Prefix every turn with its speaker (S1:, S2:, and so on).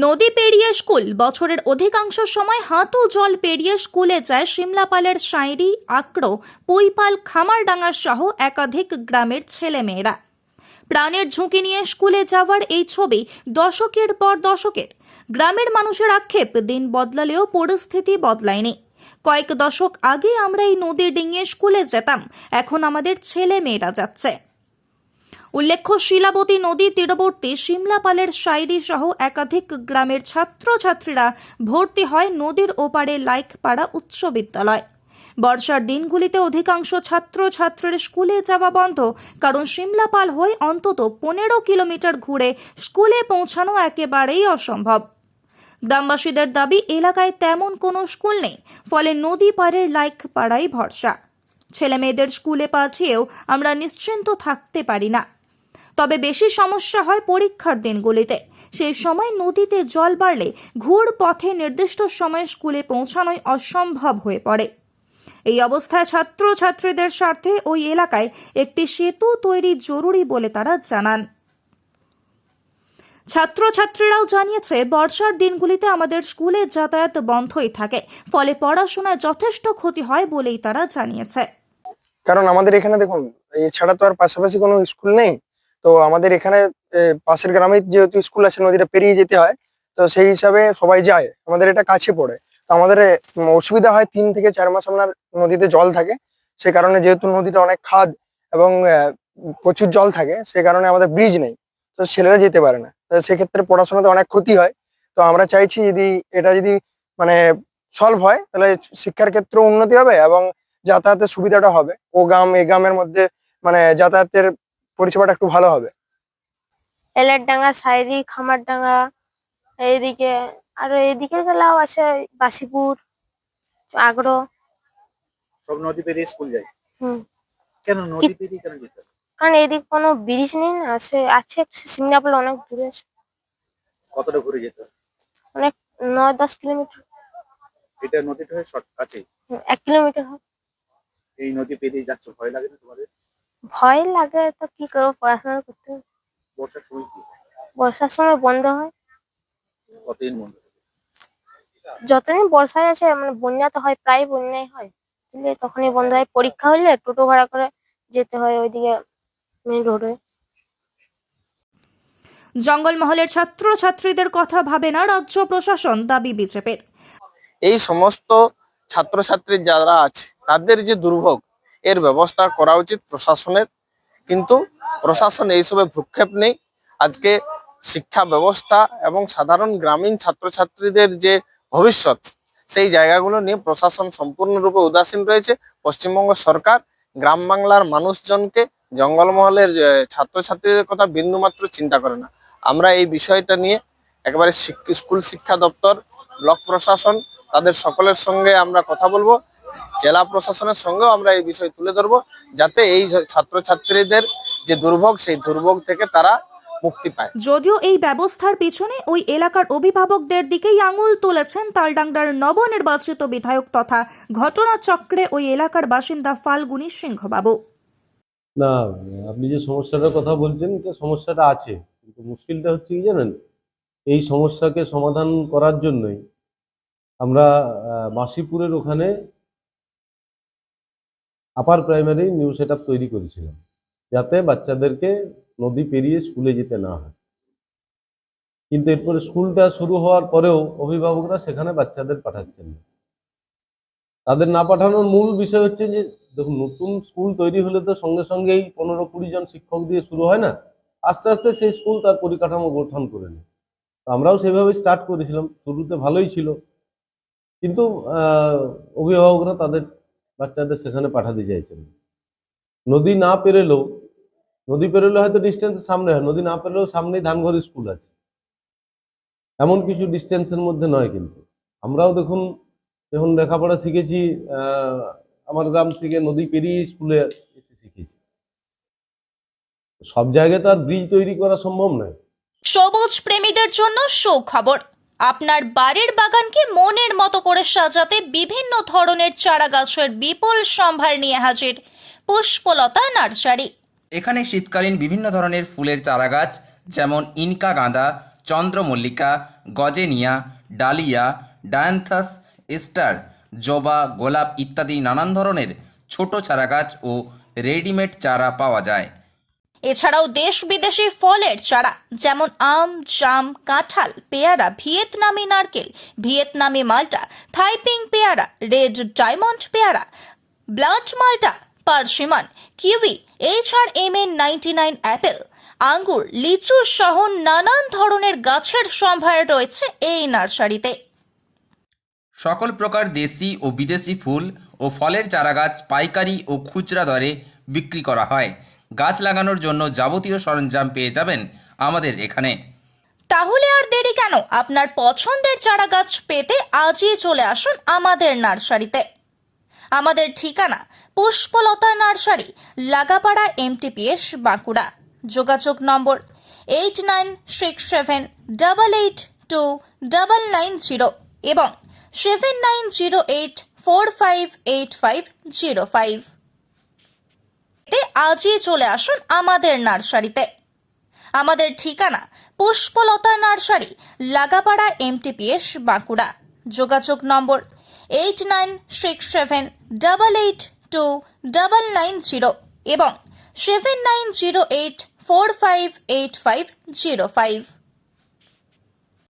S1: নদী পেরিয়ে স্কুল। বছরের অধিকাংশ সময় হাঁটু জল পেরিয়ে স্কুলে যায় সিমলাপালের সাঁইরি, আক্রো, পুইপাল খামারডাঙ্গার সহ একাধিক গ্রামের ছেলেমেয়েরা। প্রাণের ঝুঁকি নিয়ে স্কুলে যাওয়ার এই ছবি দশকের পর দশকের। গ্রামের মানুষের আক্ষেপ, দিন বদলালেও পরিস্থিতি বদলায়নি। কয়েক দশক আগে আমরা এই নদী ডিঙিয়ে স্কুলে যেতাম, এখন আমাদের ছেলে মেয়েরা যাচ্ছে। উল্লেখ্য, শিলাবতী নদী তীরবর্তী সিমলাপালের সাইরি সহ একাধিক গ্রামের ছাত্রছাত্রীরা ভর্তি হয় নদীর ওপারে লাইকপাড়া উচ্চ বিদ্যালয় বর্ষার দিনগুলিতে অধিকাংশ ছাত্রছাত্রীর স্কুলে যাওয়া বন্ধ, কারণ সিমলাপাল হয়ে অন্তত পনেরো কিলোমিটার ঘুরে স্কুলে পৌঁছানো একেবারেই অসম্ভব। গ্রামবাসীদের দাবি, এলাকায় তেমন কোনো স্কুল নেই, ফলে নদী পাড়ের লাইক পাড়াই ভরসা। ছেলে মেয়েদের স্কুলে পাঠিয়েও আমরা নিশ্চিন্ত থাকতে পারি না। তবে বেশি সমস্যা হয় পরীক্ষার দিনগুলিতে। সেই সময় নদীতে জল বাড়লে ঘুর পথে নির্দিষ্ট সময়ে স্কুলে পৌঁছানোই অসম্ভব হয়ে পড়ে। এই অবস্থায় ছাত্রছাত্রীদের স্বার্থে ওই এলাকায় একটি সেতু তৈরি জরুরি বলে তারা জানান। ছাত্রছাত্রীরাও জানিয়েছে, বর্ষার দিনগুলিতে আমাদের স্কুলে যাতায়াত বন্ধই থাকে, ফলে পড়াশোনায় যথেষ্ট ক্ষতি হয় বলেই তারা জানিয়েছে।
S2: কারণ আমাদের এখানে দেখুন, এছাড়া তো আর পাশাপাশি কোনো স্কুল নেই। তো আমাদের এখানে পাশের গ্রামে যেহেতু স্কুল আছে, নদীটা পেরিয়ে যেতে হয়, তো সেই হিসাবে সবাই যায়। আমাদের এটা কাছে পড়ে। তো আমাদের অসুবিধা হয় তিন থেকে চার মাস আপনার নদীতে জল থাকে। সে কারণে যেহেতু নদীটা অনেক খাদ এবং প্রচুর জল থাকে, সে কারণে আমাদের ব্রিজ নেই। তো ছেলেরা যেতে পারে না। তো সেক্ষেত্রে পড়াশোনাতে অনেক ক্ষতি হয়। তো আমরা চাইছি যদি এটা যদি মানে সলভ হয়, তাহলে শিক্ষার ক্ষেত্রে উন্নতি হবে এবং যাতায়াতের সুবিধাটা হবে। ও গ্রাম, এ গ্রামের মধ্যে মানে যাতায়াতের পরিষেবাটা একটু ভালো হবে।
S3: এলেরডাঙ্গা সাইরি খামারডাঙ্গা এইদিকে আরও এইদিকে গেলাও আছে বাসিপুর আগ্রো।
S4: সব নদী পেরিয়ে স্কুল যায়।
S3: হুম।
S4: কেন নদী পেরিয়ে কেন যেতে হবে?
S3: কারণ এইদিকে কোনো ব্রিজ নেই না সে আছে সিমনাপাল অনেক দূরে আছে।
S4: কতটা ঘুরে যেতে
S3: অনেক নয় দশ কিলোমিটার।
S4: এটা নদীটা হয়ে শর্ট কাছে
S3: হুম, এক কিলোমিটার হয়।
S4: এই নদী পেরিয়ে যাচ্ছ ভয় লাগে না তোমাদের?
S3: ভয় লাগে তো কি করব? পড়াশোনা করতে।
S4: বর্ষার সময় কি?
S3: বর্ষার সময় বন্ধ হয়।
S4: কতদিন বন্ধ
S3: যতদিন বর্ষায় আছে মানে বন্যা তো হয় প্রায় বন্যাই হয়। বুঝলে তখনই বন্ধ হয়। পরীক্ষা হলে টোটো ভাড়া করে যেতে হয় ওইদিকে মেন রোডে
S1: জঙ্গলমহলের ছাত্রছাত্রীদের কথা ভাবে না রাজ্য প্রশাসন দাবি বিজেপির।
S5: এই সমস্ত ছাত্রছাত্রী যারা আছে তাদের যে দুর্ভোগ এর ব্যবস্থা করা উচিত প্রশাসনের। কিন্তু প্রশাসন এইসবে ভূক্ষেপ নেই। আজকে শিক্ষা ব্যবস্থা এবং সাধারণ গ্রামীণ ছাত্রছাত্রীদের যে ভবিষ্যৎ, সেই জায়গাগুলো নিয়ে প্রশাসন সম্পূর্ণরূপে উদাসীন রয়েছে। পশ্চিমবঙ্গ সরকার গ্রাম বাংলার মানুষজনকে জঙ্গলমহলের ছাত্রছাত্রীদের কথা বিন্দুমাত্র চিন্তা করে না। আমরা এই বিষয়টা নিয়ে একেবারে স্কুল শিক্ষা দপ্তর, ব্লক প্রশাসন, তাদের সকলের সঙ্গে আমরা কথা বলব। জেলা প্রশাসনের সঙ্গেও আমরা এই বিষয় তুলে ধরবো যাতে এই যে ছাত্রছাত্রীদের যে দুর্ভোগ সেই দুর্ভোগ থেকে তারা মুক্তি পায়।
S1: যদিও এই ব্যবস্থার পিছনে ওই এলাকার অভিভাবকদের দিকেই আঙুল তুলেছেন তালডাংরার নবনির্বাচিত বিধায়ক তথা ঘটনাচক্রে ওই এলাকার বাসিন্দা ফাল্গুনী সিংহবাবু।
S6: না আপনি যে সমস্যাটার কথা বলছেন এটা সমস্যাটা আছে কিন্তু মুশকিলটা হচ্ছে কি জানেন? এই সমস্যাকে সমাধান করার জন্যই আমরা আহ, বাসিপুরের ওখানে আপার প্রাইমারি নিউ সেট তৈরি করেছিলাম, যাতে বাচ্চাদেরকে নদী পেরিয়ে স্কুলে যেতে না হয়। কিন্তু এরপরে স্কুলটা শুরু হওয়ার পরেও অভিভাবকরা সেখানে বাচ্চাদের পাঠাচ্ছেন না। তাদের না পাঠানোর মূল বিষয় হচ্ছে যে, দেখুন, নতুন স্কুল তৈরি হলে তো সঙ্গে সঙ্গেই পনেরো কুড়ি জন শিক্ষক দিয়ে শুরু হয় না? আস্তে আস্তে সেই স্কুল তার পরিকাঠামো গঠন করে নেয়। তো আমরাও সেভাবে স্টার্ট করেছিলাম, শুরুতে ভালোই ছিল। কিন্তু অভিভাবকরা তাদের বাচ্চাদের সেখানে পাঠাতে চাইছেন। নদী না পেরেলেও, নদী পেরোলে হয়তো ডিস্টেন্স সামনে হয়, নদী না পেরোলেও সামনেই ধানঘর স্কুল আছে। এমন কিছু ডিস্টেন্সের মধ্যে নয় কিন্তু। আমরাও দেখুন, যখন লেখাপড়া শিখেছি আমার গ্রাম থেকে নদী পেরিয়ে স্কুলে এসে শিখেছি। সব জায়গায় তো আর ব্রিজ তৈরি করা সম্ভব নয়।
S1: সবুজ প্রেমীদের জন্য সুখবর। আপনার বাড়ির বাগানকে মনের মতো করে সাজাতে বিভিন্ন ধরনের চারা গাছের বিপুল সম্ভার নিয়ে হাজির পুষ্পলতা নার্সারি।
S7: এখানে শীতকালীন বিভিন্ন ধরনের ফুলের চারাগাছ, যেমন ইনকা গাঁদা, চন্দ্রমল্লিকা, গজেনিয়া, ডালিয়া, ডায়ান্থাস স্টার জবা, গোলাপ ইত্যাদি নানান ধরনের ছোট চারাগাছ ও রেডিমেড চারা পাওয়া যায়।
S1: এছাড়াও দেশ বিদেশি ফলের চারা, যেমন আম, জাম, কাঁঠাল, পেয়ারা, ভিয়েতনামি নারকেল, ভিয়েতনামি মাল্টা থাইপিং পেয়ারা, রেড ডায়মন্ড পেয়ারা, ব্লাড মাল্টা, persimmon, kiwi H R M N ninety nine apple, আঙ্গুর, লিচু সহ নানান ধরনের গাছের সম্ভার রয়েছে এই নার্সারিতে।
S7: সকল প্রকার দেশি ও বিদেশি ফুল ও ফলের চারাগাছ পাইকারি ও খুচরা দরে বিক্রি করা হয়। গাছ লাগানোর জন্য যাবতীয় সরঞ্জাম পেয়ে যাবেন আমাদের এখানে।
S1: তাহলে আর দেরি কেন? আপনার পছন্দের চারা গাছ পেতে আজই চলে আসুন আমাদের নার্সারিতে। আমাদের ঠিকানা পুষ্পলতা নার্সারি, লাগাপাড়া এমটিপিএস, বাঁকুড়া। যোগাযোগ number eight nine six seven double eight two double nine zero এবং seven nine zero eight four five eight five zero five. আজই চলে আসুন আমাদের নার্সারিতে। আমাদের ঠিকানা পুষ্পলতা নার্সারি, লাগাপাড়া এমটিপিএস বাঁকুড়া। যোগাযোগ number eight nine six seven double eight two double nine zero এবং seven nine zero eight four five eight five zero five